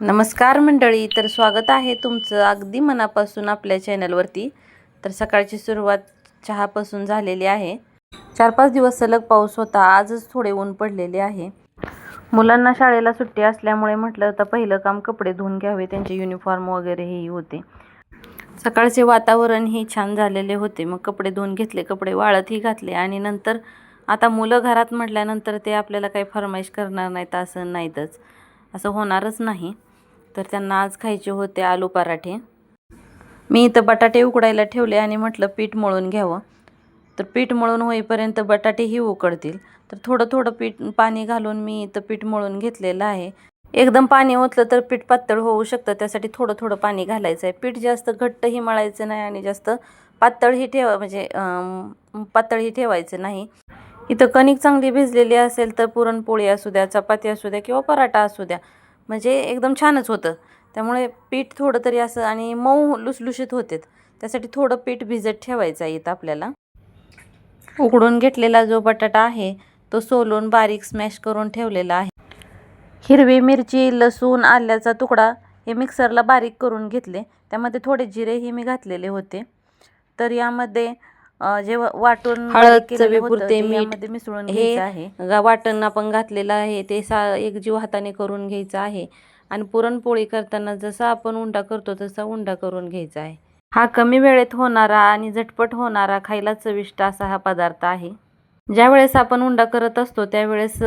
नमस्कार मंडळी तर स्वागत आहे तुमचं अगदी मनापासून आपल्या चॅनलवरती. तर सकाळची सुरुवात चहापासून झालेली आहे. चार पाच दिवस सलग पाऊस होता आजच थोडे ऊन पडलेले आहे. मुलांना शाळेला सुट्टी असल्यामुळे म्हटलं तर पहिलं काम कपडे धुवून घ्यावे त्यांचे युनिफॉर्म वगैरे हेही होते. सकाळचे वातावरण हे छान झालेले होते. मग कपडे धुवून घेतले कपडे वाळतही घातले आणि नंतर आता मुलं घरात म्हटल्यानंतर ते आपल्याला काही फरमाईश करणार नाहीत असं नाहीतच. असं होणारच नाही. तर त्यांना आज खायचे होते आलू पराठे. मी इथं बटाटे उकडायला ठेवले आणि म्हटलं पीठ मळून घ्यावं. तर पीठ मळून होईपर्यंत बटाटेही उकडतील. तर थोडं थोडं पीठ पाणी घालून मी इथं पीठ मळून घेतलेलं आहे. एकदम पाणी ओतलं तर पीठ पातळ होऊ शकतं त्यासाठी थोडं थोडं पाणी घालायचं आहे. पीठ जास्त घट्टही मळायचं नाही आणि जास्त पातळही ठेवा म्हणजे पातळही ठेवायचं नाही. इथं कणिक चांगली भिजलेली असेल तर पुरणपोळी असू द्या चपाती असू द्या किंवा पराठा असू द्या म्हणजे एकदम छानच होतं. त्यामुळे पीठ थोडं तरी असं आणि मऊ लुसलुशीत होते. त्यासाठी थोडं पीठ भिजत ठेवायचं आहे इथं आपल्याला. उकडून घेतलेला जो बटाटा आहे तो सोलून बारीक स्मॅश करून ठेवलेला आहे. हिरवी मिरची लसूण आल्याचा तुकडा हे मिक्सरला बारीक करून घेतले. त्यामध्ये थोडे जिरेही मी घातलेले होते. तर यामध्ये जे वाटून हळद, चवीपुरते मीठ. मिसळून घ्यायचं आहे. वाटण आपण घातलेलं आहे ते सा एकजीव हाताने करून घ्यायचं आहे. आणि पुरणपोळी करताना जसा आपण उंडा करतो तसा उंडा करून घ्यायचा आहे. हा कमी वेळेत होणारा आणि झटपट होणारा खायला चविष्ट असा हा पदार्थ आहे. ज्यावेळेस आपण उंडा करत असतो त्यावेळेस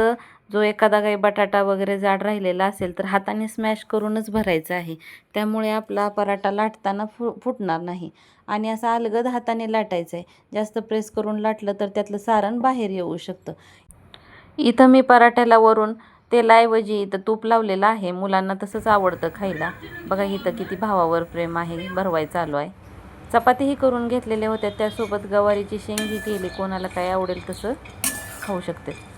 जो एखादा काही बटाटा वगैरे जाड राहिलेला असेल तर हाताने स्मॅश करूनच भरायचा आहे. त्यामुळे आपला पराठा लाटताना फु फुटणार नाही. आणि असा अलगद हाताने लाटायचं आहे जास्त प्रेस करून लाटलं तर त्यातलं सारण बाहेर येऊ शकतं. इथं मी पराठ्याला वरून तेलाऐवजी इथं तूप लावलेलं आहे. मुलांना तसंच आवडतं खायला. बघा इथं किती भावावर प्रेम आहे. भरवाय चालू आहे. चपातीही करून घेतलेल्या होत्या. त्यासोबत गवारीची शेंगी केली. कोणाला काय आवडेल तसं खाऊ शकते.